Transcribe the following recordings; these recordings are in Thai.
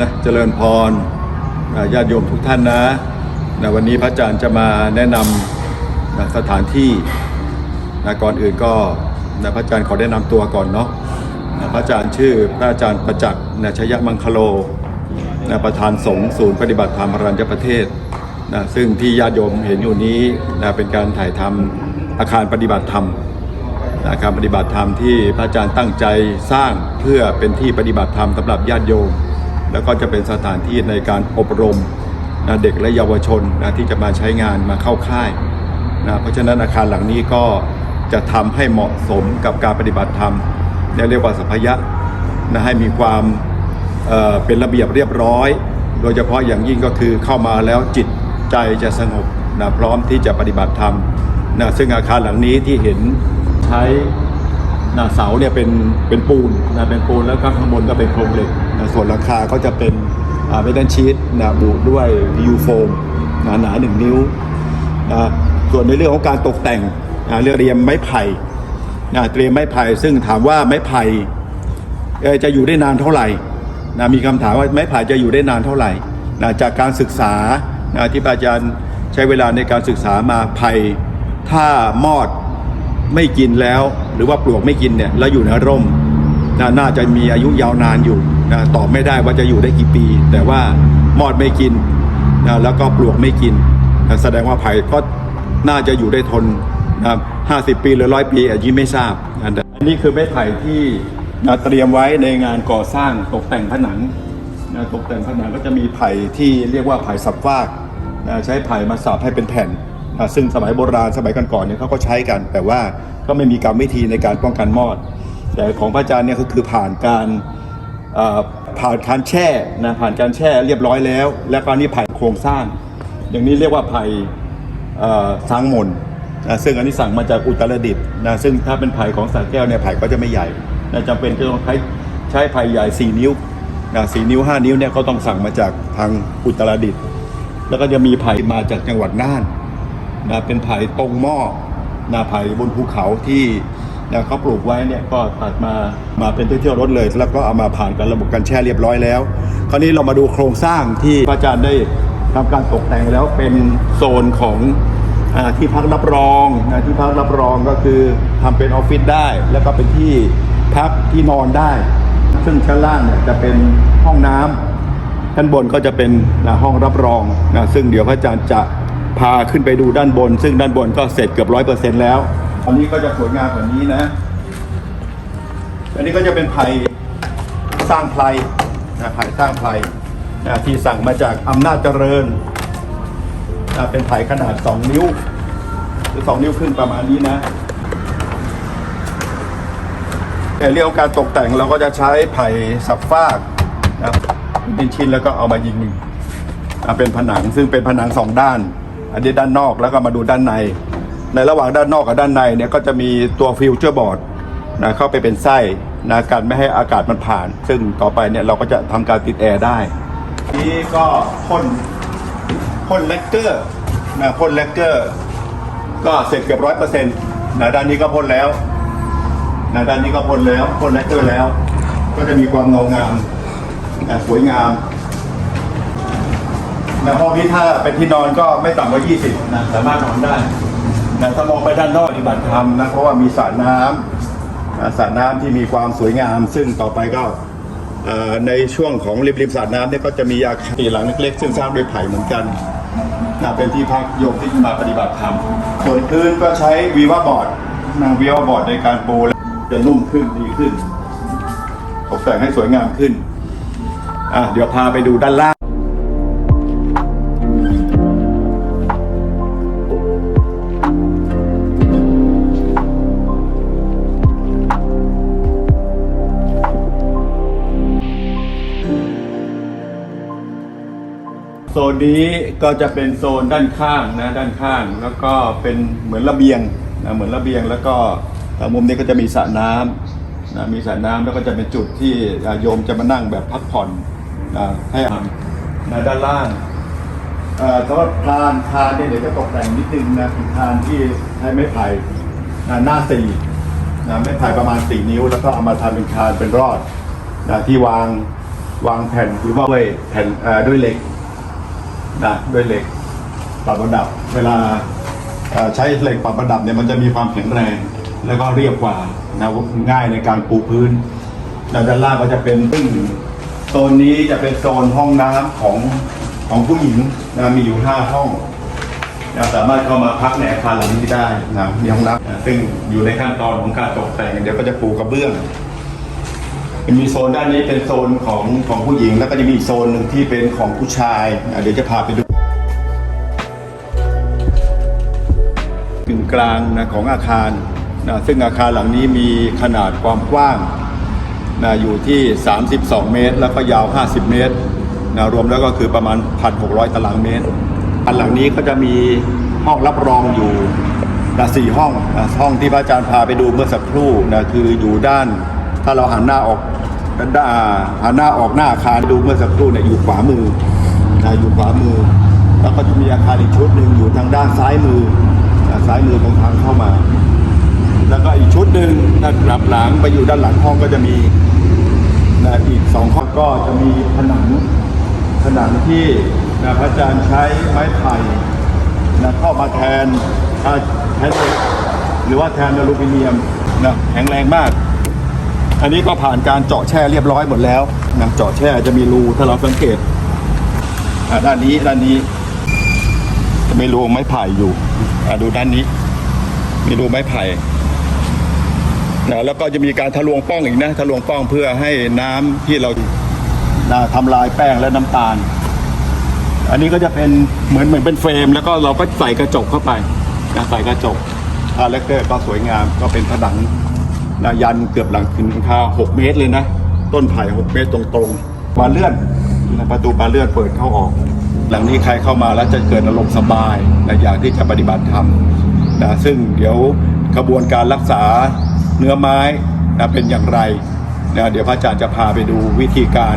นะเจริญพรญาติโยมทุกท่านนะนะวันนี้พระอาจารย์จะมาแนะนำนะสถานที่นะก่อนอื่นก็นะพระอาจารย์ขอแนะนำตัวก่อนเนาะนะพระอาจารย์ชื่อพระอาจารย์ประจักษ์นะชยมังคโลนะประธานสงฆ์ศูนย์ปฏิบัติธรรมรัญญประเทศนะซึ่งที่ญาติโยมเห็นอยู่นี้นะเป็นการถ่ายทำอาคารปฏิบัติธรรมนะการปฏิบัติธรรมที่พระอาจารย์ตั้งใจสร้างเพื่อเป็นที่ปฏิบัติธรรมสำหรับญาติโยม แล้วก็จะเป็นสถานที่ในการอบรมนะเด็กและเยาวชนนะที่จะมาใช้งานมาเข้าค่ายนะเพราะฉะนั้นอาคารหลังนี้ก็จะทำให้เหมาะสมกับการปฏิบัติธรรมเนี่ยเรียกว่าสัพยะนะให้มีความเเป็นระเบียบเรียบร้อย โดยเฉพาะอย่างยิ่งก็คือเข้ามาแล้วจิตใจจะสงบนะพร้อมที่จะปฏิบัติธรรมนะซึ่งอาคารหลังนี้ที่เห็นใช้น้าเสาเนี่ยเป็นเป็นปูนนะเป็นปูนแล้วก็ข้างบนก็เป็นโครงเหล็ก นะส่วนหลังคาก็จะเป็นเมทัลชีตนะบุด้วยยูโฟมหนาหนาหนึ่งนิ้วนะส่วนในเรื่องของการตกแต่งนะเรื่องเตรียมไม้ไผ่นะเตรียมไม้ไผ่ซึ่งถามว่าไม้ไผ่จะอยู่ได้นานเท่าไหร่นะมีคำถามว่าไม้ไผ่จะอยู่ได้นานเท่าไหร่นะจากการศึกษานะที่อาจารย์ใช้เวลาในการศึกษามาไผ่ถ้ามอดไม่กินแล้ว หรือว่าปลวกไม่กินเนี่ยแล้วอยู่ในร่มนน่าจะมีอายุยาวนานอยู่นะตอบไม่ได้ว่าจะอยู่ได้กี่ปี แต่ว่ามอดไม่กินนะแล้วก็ปลวกไม่กินนะแสดงว่าไผ่ก็น่าจะอยู่ได้ทนนะห้าสิบปีหรือร้อยปีอันนี้ไม่ทราบอันนี้คือไม้ไผ่ที่นะเตรียมไว้ในงานก่อสร้างตกแต่งผนังนะตกแต่งผนังก็จะมีไผ่ที่เรียกว่าไผ่สับฟากนะใช้ไผ่มาสับให้เป็นแผ่นอ่าซึ่งสมัยโบราณสมัยก่อนๆเนี่ยเขาก็ใช้กัน แต่ว่าก็ไม่มีกรรมวิธีในการป้องกันมอด แต่ของพระอาจารย์เนี่ยก็คือผ่านการ ผ่านการแช่นะผ่านการแช่เรียบร้อยแล้ว แล้วก็อันนี้ผ่านโครงสร้าง อย่างนี้เรียกว่าไผ่เอ่อสางมนนะซึ่งอันนี้สั่งมาจากอุตรดิตถ์นะซึ่งถ้าเป็นไผ่ของสาแก้วเนี่ยไผ่ก็จะไม่ใหญ่นะจำเป็นจะต้องใช้ใช้ไผ่ใหญ่ 4 นิ้วนะ4นิ้ว 5 นิ้วเนี่ยเขาต้องสั่งมาจากทางอุตรดิตถ์แล้วก็จะมีไผ่มาจากจังหวัดน่านนะเป็นไผ่ตรงหม้อนะไผ่บนภูเขาที่ นะเขาปลูกไว้เนี่ยก็ตัดมามาเป็นเที่ยวรถเลย แล้วก็เอามาผ่านการระบบการแช่เรียบร้อยแล้ว คราวนี้เรามาดูโครงสร้างที่พระอาจารย์ได้ทำการตกแต่งแล้วเป็นโซนของอที่พักรับรองนะที่พักรับรองก็คือทำเป็นออฟฟิศได้ แล้วก็เป็นที่พักที่นอนได้ ซึ่งชั้นล่างเนี่ยจะเป็นห้องน้ำด้านบนก็จะเป็นนะห้องรับรองนะซึ่งเดี๋ยวพระอาจารย์จะพาขึ้นไปดูด้านบน ซึ่งด้านบนก็เสร็จเกือบร้อยเปอร์เซ็นต์แล้ว อันนี้ก็จะสวยงามกว่านี้นะ อันนี้ก็จะเป็นไผ่สร้างไพรนะไผ่สร้างไพรนะที่สั่งมาจากอำนาจเจริญนะเป็นไผ่ขนาด 2 นิ้ว หรือ 2 นิ้วครึ่งประมาณนี้นะแต่เรื่องการตกแต่งเราก็จะใช้ไผ่สับฟากนะเป็นชิ้นแล้วก็เอามายิงอะเป็นผนังซึ่งเป็นผนังสองด้าน อันนี้ด้านนอกแล้วก็มาดูด้านใน ในระหว่างด้านนอกกับด้านในเนี่ยก็จะมีตัวฟิวเจอร์บอร์ดนะเข้าไปเป็นไส้นะการไม่ให้อากาศมันผ่าน ซึ่งต่อไปเนี่ยเราก็จะทำการติดแอร์ได้ นี่ก็พ่นพ่นเลกเกอร์นะพ่นเลกเกอร์ ก็เสร็จเกือบร้อยเปอร์เซ็นต์นะด้านนี้ก็พ่นแล้วนะด้านนี้ก็พ่นแล้วพ่นแลกเกอร์แล้ว ก็จะมีความเงางามนะสวยงามนะห้องนี้ถ้าเป็นที่นอนก็ไม่ต่ำกว่า 20นะสามารถนอนได้ นะถ้ามองไปด้านนอกปฏิบัติธรรมนะเพราะว่ามีสระน้ำนะสระน้ำที่มีความสวยงาม ซึ่งต่อไปก็เอ่อในช่วงของริมริมสระน้ำเนี่ยก็จะมีอาคารหลังเล็กๆซึ่งสร้างด้วยไผ่เหมือนกันนะเป็นที่พักโยมที่มาปฏิบัติธรรมส่วนพื้นก็ใช้วีวาบอร์ดนะวีวาบอร์ดในการปูแล้วจะนุ่มขึ้นดีขึ้นตกแต่งให้สวยงามขึ้นอะเดี๋ยวพาไปดูด้านล่าง นนี้ก็จะเป็นโซนด้านข้างนะด้านข้าง แล้วก็เป็นเหมือนระเบียงนะเหมือนระเบียงแล้วก็ทางมุมนี้ก็จะมีสระน้ำนะมีสระน้ำแล้วก็จะเป็นจุดที่โยมจะมานั่งแบบพักผ่อนนะให้อาหารนะด้านล่างสำหรับคานคานเนี่ยเดี๋ยวจะตกแต่งนิดนึงนะเป็นคานที่ใช้ไม้ไผ่นะหน้าสี่นะไม้ไผ่ประมาณสี่นิ้ว แล้วก็เอามาทำเป็นคานเป็นรอดนะที่วางวางแผ่นหรือว่าด้วยแผ่นด้วยเหล็ก นะด้วยเหล็กปรับระดับ เวลาใช้เหล็กปรับระดับเนี่ยมันจะมีความแข็งแรง แล้วก็เรียบกว่านะง่ายในการปูพื้นด้านล่างก็จะเป็นซึ่งโซนนี้จะเป็นโซนห้องน้ำของของผู้หญิงนะมีอยู่ห้าห้องนะสามารถเข้ามาพักในอาคารหลังนี้ได้นะมีห้องน้ำนะซึ่งอยู่ในขั้นตอนของการตกแต่งเดี๋ยวก็จะปูกระเบื้อง มีโซนด้านนี้เป็นโซนของของผู้หญิง แล้วก็จะมีอีกโซนหนึ่งที่เป็นของผู้ชายอะเดี๋ยวจะพาไปดูกึ่งกลางนะของอาคารนะซึ่งอาคารหลังนี้มีขนาดความกว้างนะอยู่ที่ 32 เมตร แล้วก็ยาว 50 เมตรนะรวมแล้วก็คือประมาณ 1,600 ตารางเมตรอันหลังนี้ก็จะมีห้องรับรองอยู่นะสี่ห้องนะห้องที่พระอาจารย์พาไปดูเมื่อสักครู่นะคืออยู่ด้าน ถ้าเราหันหน้าออกด้าหันหน้าออกหน้าอาคารดูเมื่อสักครู่เนี่ยอยู่ขวามือนะอยู่ขวามือ แล้วก็จะมีอาคารอีกชุดหนึ่งอยู่ทางด้านซ้ายมือซ้ายมือตรงทางเข้ามา แล้วก็อีกชุดหนึ่งด้านกลับหลังไปอยู่ด้านหลังห้องก็จะมีนะอีกสองห้องก็จะมีผนังผนังที่นะพระอาจารย์ใช้ไม้ไผ่นะเข้ามาแทนแทนหรือว่าแทนอลูมิเนียมนะแข็งแรงมาก อันนี้ก็ผ่านการเจาะแช่เรียบร้อยหมดแล้วนะเจาะแช่จะมีรูถ้าเราสังเกตด้านนี้ด้านนี้ จะมีรูไม้ไผ่อยู่อดูด้านนี้ มีรูไม้ไผ่นะแล้วก็จะมีการทะลวงป้องอีกนะทะลวงป้องเพื่อให้น้ำที่เรานะทำลายแป้งและน้ำตาล อันนี้ก็จะเป็นเหมือนเหมือนเป็นเฟรม แล้วก็เราก็ใส่กระจกเข้าไปนะใส่กระจกอาเลกเตอร์ก็สวยงามก็เป็นผนัง นะยันเกือบหลังถึงคา6 เมตรเลยนะ ต้นไผ่6เมตรตรงๆบานเลื่อนนะประตูบานเลื่อนเปิดเข้าออก หลังนี้ใครเข้ามาแล้วจะเกิดอารมณ์สบายนะอยากที่จะปฏิบัติธรรมนะซึ่งเดี๋ยวกระบวนการรักษาเนื้อไม้นะเป็นอย่างไรนะเดี๋ยวพระอาจารย์จะพาไปดูวิธีการ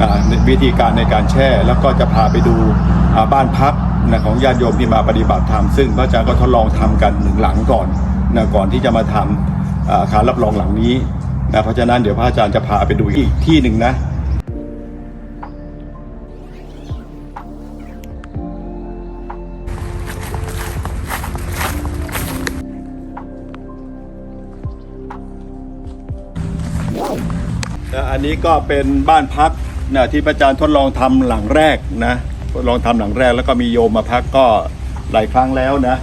อ่าวิธีการในการแช่ แล้วก็จะพาไปดูบ้านพักนะของญาติโยมที่มาปฏิบัติธรรมซึ่งพระอาจารย์ก็ทดลองทำกันหนึ่งหลังก่อนนะก่อนที่จะมาทำอ่า อาคารรับรองหลังนี้นะเพราะฉะนั้นเดี๋ยวพระอาจารย์จะพาไปดูอีกที่หนึ่งนะอันนี้ก็เป็นบ้านพักนะที่พระอาจารย์ทดลองทำหลังแรกนะทดลองทำหลังแรกแล้วก็มีโยมมาพักก็หลายครั้งแล้วนะ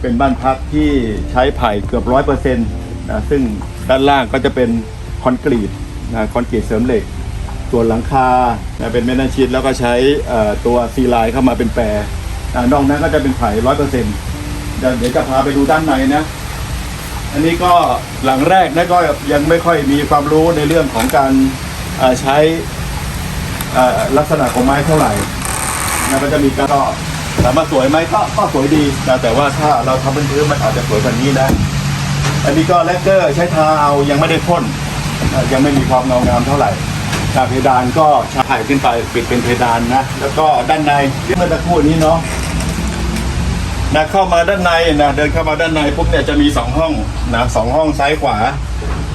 เป็นบ้านพักที่ใช้ไผ่เกือบร้อยเปอร์เซ็นต์ นะซึ่งด้านล่างก็จะเป็นคอนกรีตนะคอนกรีตเสริมเหล็ก ส่วนหลังคานะเป็นแม่นชิดแล้วก็ใช้ตัวซีไลน์เข้ามาเป็นแปรนะนอกนั้นก็จะเป็นไผ่ร้อยเปอร์เซ็นต์เดี๋ยวจะพาไปดูด้านในนะ อันนี้ก็หลังแรกนะก็ยังไม่ค่อยมีความรู้ในเรื่องของการใช้ลักษณะของไม้เท่าไหร่นะมันจะมีการก็ถามว่าสวยไหมก็ก็สวยดีนะแต่ว่าถ้าเราทำเป็นพื้นมันอาจจะสวยกว่านี้นะ อันนี้ก็แลกเกอร์ใช้ทาเอายังไม่ได้พ่นยังไม่มีความเงางามเท่าไหร่นะเพดานก็ใช้ขึ้นไปปิดเป็นเพดานนะ แล้วก็ด้านในที่เมื่อตะคู่นี้เนาะนะเข้ามาด้านในนะเดินเข้ามาด้านในปุ๊บเนี่ยจะมีสองห้องนะสองห้องซ้ายขวา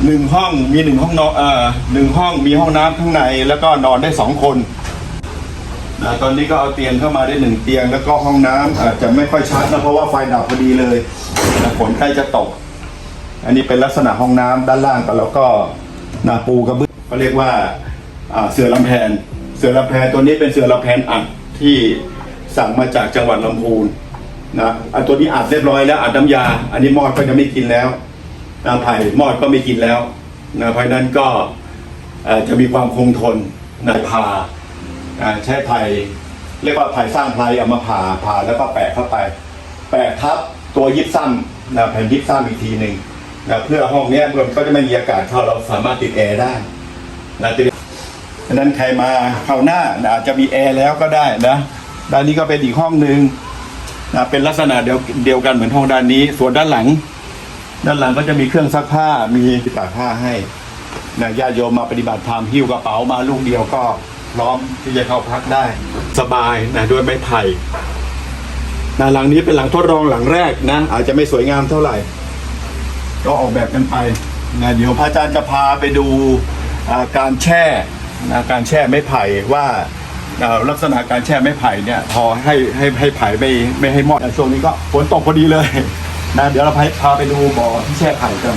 หนึ่งห้องมีหนึ่งห้องนอนเอ่อหนึ่งห้องมีห้องน้ำข้างในแล้วก็นอนได้สองคนนะตอนนี้ก็เอาเตียงเข้ามาได้หนึ่งเตียงแล้วก็ห้องน้ำอาจจะไม่ค่อยชัดนะเพราะว่าไฟดับพอดีเลยนะฝนใกล้จะตก อันนี้เป็นลักษณะห้องน้ำด้านล่างก็แล้วก็นาปูกระเบื้องเขาเรียกว่าเสือลำแพน เสือลำแพนตัวนี้เป็นเสือลำแพนอัดที่สั่งมาจากจังหวัดลำพูนนะอันตัวนี้อัดเรียบร้อยแล้วอัดน้ำยา อันนี้มอดก็จะไม่กินแล้วนาไผ่มอดก็ไม่กินแล้วนะเพราะนั้นก็จะมีความคงทนในผ่าอ่าใช้ไผ่เรียกว่าไผ่สร้างไผ่เอามาผ่าผ่าแล้วก็แปะเข้าไป แปะทับตัวยิบซ้ำนะแผ่นยิบซ้ำอีกทีหนึ่ง นะเพื่อห้องเนี้ยมันก็จะไม่มีอากาศเข้าเราสามารถติดแอร์ได้นะทีนี้ฉะนั้นใครมาเข้าหน้านะอาจจะมีแอร์แล้วก็ได้นะด้านนี้ก็เป็นอีกห้องหนึ่งนะเป็นลักษณะเดียวเดียวกันเหมือนห้องด้านนี้ ส่วนด้านหลัง ด้านหลังก็จะมีเครื่องซักผ้ามีตากผ้าให้นะญาติโยมมาปฏิบัติธรรมหิ้วกระเป๋ามาลูกเดียวก็พร้อมที่จะเข้าพักได้สบายนะด้วยไม้ไผ่นะหลังนี้เป็นหลังทดลองหลังแรกนะ อาจจะไม่สวยงามเท่าไหร่ ก็ออกแบบกันไปนะเดี๋ยวพระอาจารย์จะพาไปดูการแช่นะการแช่ไม้ไผ่ว่าลักษณะการแช่ไม้ไผ่เนี่ยพอให้ให้ให้ไผ่ไม่ไม่ให้มอดช่วงนี้ก็ฝนตกพอดีเลยนะเดี๋ยวเราพาพาไปดูบ่อที่แช่ไผ่กัน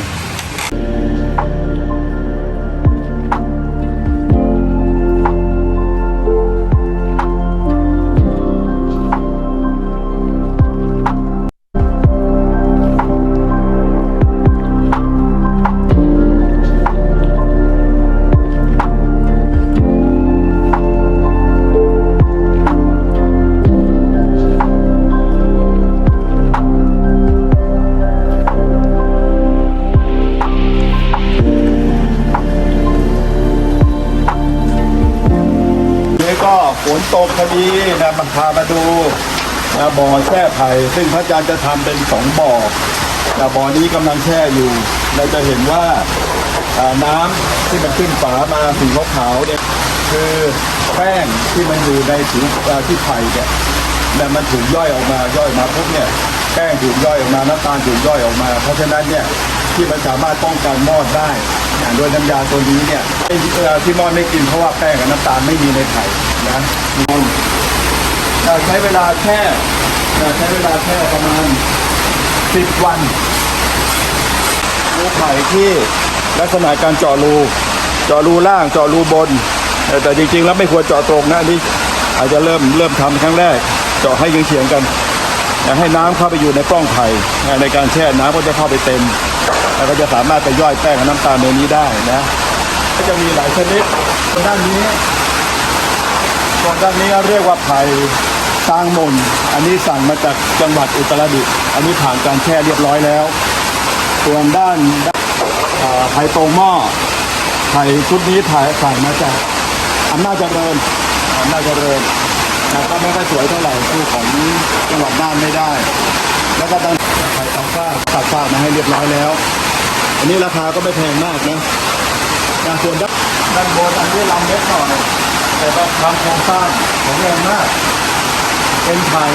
ฝนตกพอดีนะมันพามาดูนะบ่อแช่ไผ่ซึ่งพระอาจารย์จะทำเป็นสองบ่อนะบ่อนี้กำลังแช่อยู่เราจะเห็นว่าน้ำที่มันขึ้นฝามาสีขาวเนี่ยคือแป้งที่มันอยู่ในผิวที่ไผ่เนี่ยเนี่มันถูกย่อยออกมาย่อยมาปุ๊บเนี่ยแป้งถูกย่อยออกมาน้ำตาลถูกย่อยออกมา เพราะฉะนั้นเนี่ยที่มันสามารถป้องกันมอดได้โดยน้ำยาตัวนี้เนี่ยที่มอดไม่กินเพราะว่าแป้งกับน้ำตาลไม่มีในไผ่ นะมอดจะใช้เวลาแช่จะใช้เวลาแช่ประมาณ10วันรูไผ่ที่ลักษณะการเจาะรูเจาะรูล่างเจาะรูบน แต่จริงๆ แล้วไม่ควรเจาะตรงนะนี่อาจจะเริ่มเริ่มทำครั้งแรก เจาะให้เฉียงๆกันให้น้ำเข้าไปอยู่ในปล้องไผ่ในการแช่น้ำก็จะเข้าไปเต็ม แล้วก็จะสามารถไปย่อยแป้งกับน้ำตาลในนี้ได้นะ ก็จะมีหลายชนิดด้านนี้ ส่วนด้านนี้เรียกว่าไผ่สร้างมน อันนี้สั่งมาจากจังหวัดอุตรดิตถ์อันนี้ผ่านการแช่เรียบร้อยแล้ว ส่วนด้านไผ่โตงหม้อไผ่ชุดนี้ถ่ายสั่งมาจากอำนาจเจริญอำนาจเจริญนะก็ไม่ค่อยสวยเท่าไหร่คู่ของจังหวัดน่านไม่ได้ แล้วก็ด้านไผ่อัลฟาตัดฟ้ามาให้เรียบร้อยแล้ว อันนี้ราคาก็ไม่แพงมากนะส่วนด้านบนอันนี้ลำเล็กหน่อย แต่ว่าทำโครงสร้างของแรงมากเป็นไผ่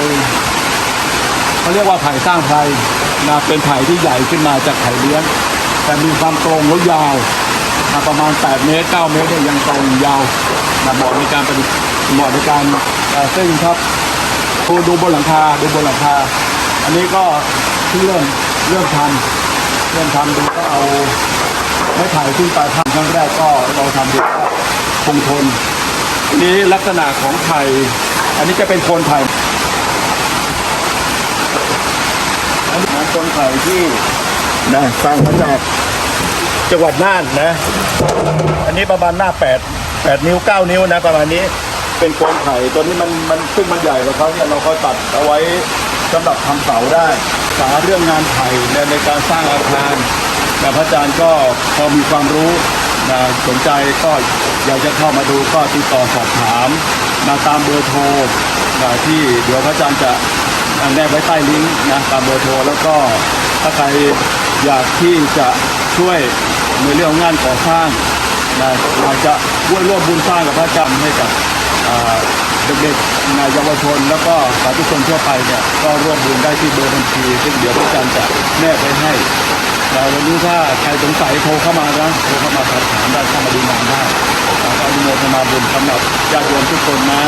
เขาเรียกว่าไผ่สร้างไผ่นะเป็นไผ่ที่ใหญ่ขึ้นมาจากไผ่เลี้ยง แต่มีความตรงและยาวนะประมาณ 8 เมตร 9 เมตรเนี่ยยังตรงยาวนะเหมาะในการประดิษฐ์เหมาะในการเอ่อซึ่งครับดูดูบนหลังคาดูบนหลังคา อันนี้ก็เริ่มเริ่มทำเริ่มทำดูก็เอาไม่ถ่ขึ้นไปทำครั้งแรกก็เราทำดูคงทน นี้ลักษณะของไผ่อันนี้จะเป็นโคนไผ่อันนี้เป็นโคนไผ่ที่นะสร้างมาจากจังหวัดน่านนะ อันนี้ประมาณหน้าแปดแปดนิ้วเก้านิ้วนะ ประมาณนี้เป็นโคนไผ่ตัวนี้มันมันซึ่งมันใหญ่กว่าเขาเนี่ยเราก็ตัดเอาไว้สำหรับทำเสาได้สาเรื่องงานไผ่ในในการสร้างอาคารแต่พระอาจารย์ก็พอมีความรู้นะ สนใจก็อยากจะเข้ามาดูก็ติดต่อสอบถาม มาตามเบอร์โทรที่เดี๋ยวพระอาจารย์จะแนบไว้ใต้ลิงก์นะตามเบอร์โทรแล้วก็ถ้าใครอยากที่จะช่วยในเรื่องงานก่อสร้างนะอยากจะร่วมร่วมบุญสร้างกับพระอาจารย์ให้กับเด็กๆนะเยาวชน แล้วก็สาธุชนทั่วไปเนี่ยก็ร่วมบุญได้ที่เบอร์บัญชี ซึ่งเดี๋ยวพระอาจารย์จะแนบไว้ให้ แต่วันนี้ถ้าใครสงสัยโทรเข้ามานะโทรเข้ามาสอบถามได้เข้ามาดูงานได้ขออนุโมทนาบุญสำหรับญาติโยมทุกคนนะ